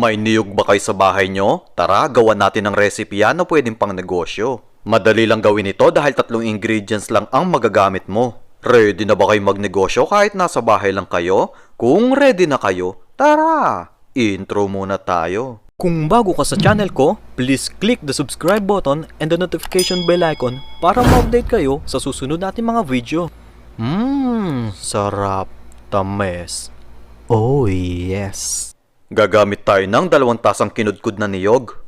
May niyog ba kayo sa bahay nyo? Tara, gawan natin ng recipe yan na pwedeng pang negosyo. Madali lang gawin ito dahil tatlong ingredients lang ang magagamit mo. Ready na ba kayo magnegosyo kahit nasa bahay lang kayo? Kung ready na kayo, tara! Intro muna tayo. Kung bago ka sa channel ko, please click the subscribe button and the notification bell icon para ma-update kayo sa susunod natin mga video. Mmm, sarap. Tames. Oh yes. Gagamit tayo ng dalawang tasang kinudkud na niyog,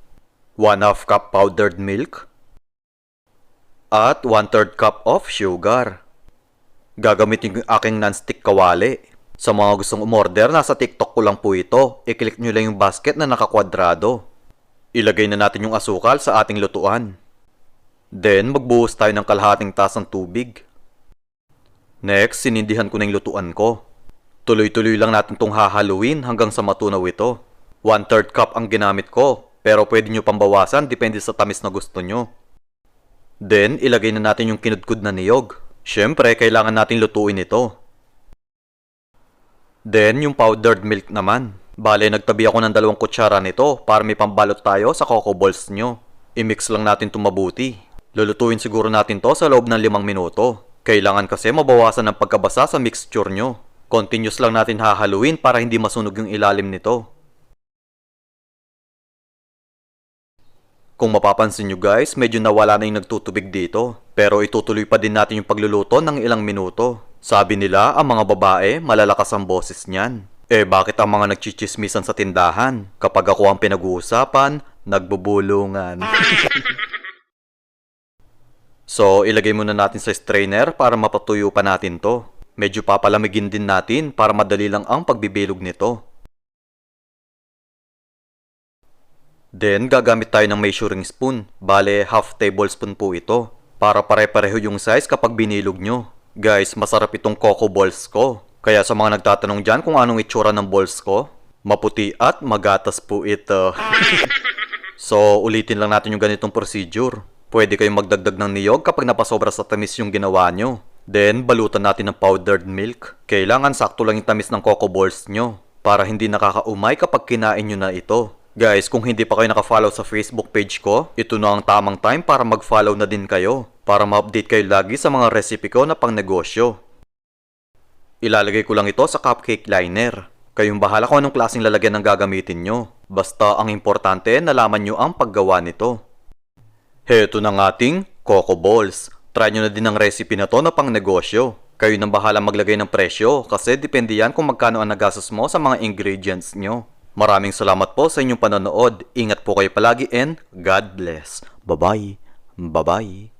1 half cup powdered milk, at 1 third cup of sugar. Gagamitin ko yung aking non-stick kawali. Sa mga gustong umorder, nasa TikTok ko lang po ito. I-click nyo lang yung basket na nakakwadrado. Ilagay na natin yung asukal sa ating lutuan. Then, magbuhos tayo ng kalahating tasang tubig. Next, sinindihan ko na yung lutuan ko. Tuloy-tuloy lang natin tong hahaluin hanggang sa matunaw ito. One third cup ang ginamit ko, pero pwede nyo pambawasan depende sa tamis na gusto nyo. Then, ilagay na natin yung kinudkud na niyog. Siyempre, kailangan natin lutuin ito. Then, yung powdered milk naman. Bale, nagtabi ako ng dalawang kutsara nito para may pambalot tayo sa cocoa balls nyo. I-mix lang natin itong mabuti. Lulutuin siguro natin to sa loob ng limang minuto. Kailangan kasi mabawasan ng pagkabasa sa mixture nyo. Continuous lang natin hahaluin para hindi masunog yung ilalim nito. Kung mapapansin nyo guys, medyo nawala na yung nagtutubig dito. Pero itutuloy pa din natin yung pagluluto ng ilang minuto. Sabi nila, ang mga babae, malalakas ang boses niyan. Eh bakit ang mga nagchichismisan sa tindahan? Kapag ako ang pinag-uusapan, nagbubulungan. so, ilagay muna natin sa strainer para mapatuyo pa natin to. Medyo papalamigin din natin para madali lang ang pagbibilog nito. Then, gagamit tayo ng measuring spoon. Bale, half tablespoon po ito. Para pare-pareho yung size kapag binilog nyo. Guys, masarap itong coco balls ko. Kaya sa mga nagtatanong dyan kung anong itsura ng balls ko, maputi at magatas po ito. so, ulitin lang natin yung ganitong procedure. Pwede kayong magdagdag ng niyog kapag napasobra sa tamis yung ginawa nyo. Then, balutan natin ng powdered milk. Kailangan sakto lang yung tamis ng coco balls nyo para hindi nakakaumay kapag kinain nyo na ito. Guys, kung hindi pa kayo nakafollow sa Facebook page ko, ito na ang tamang time para mag-follow na din kayo para ma-update kayo lagi sa mga recipe ko na pang negosyo. Ilalagay ko lang ito sa cupcake liner. Kayong bahala kung anong klaseng lalagyan ng gagamitin nyo. Basta ang importante, nalaman nyo ang paggawa nito. Heto ng ating Coco Balls. Try nyo na din ang recipe na to na pang negosyo. Kayo nang bahala maglagay ng presyo kasi depende yan kung magkano ang nagastos mo sa mga ingredients nyo. Maraming salamat po sa inyong panonood. Ingat po kayo palagi and God bless. Bye-bye. Bye-bye.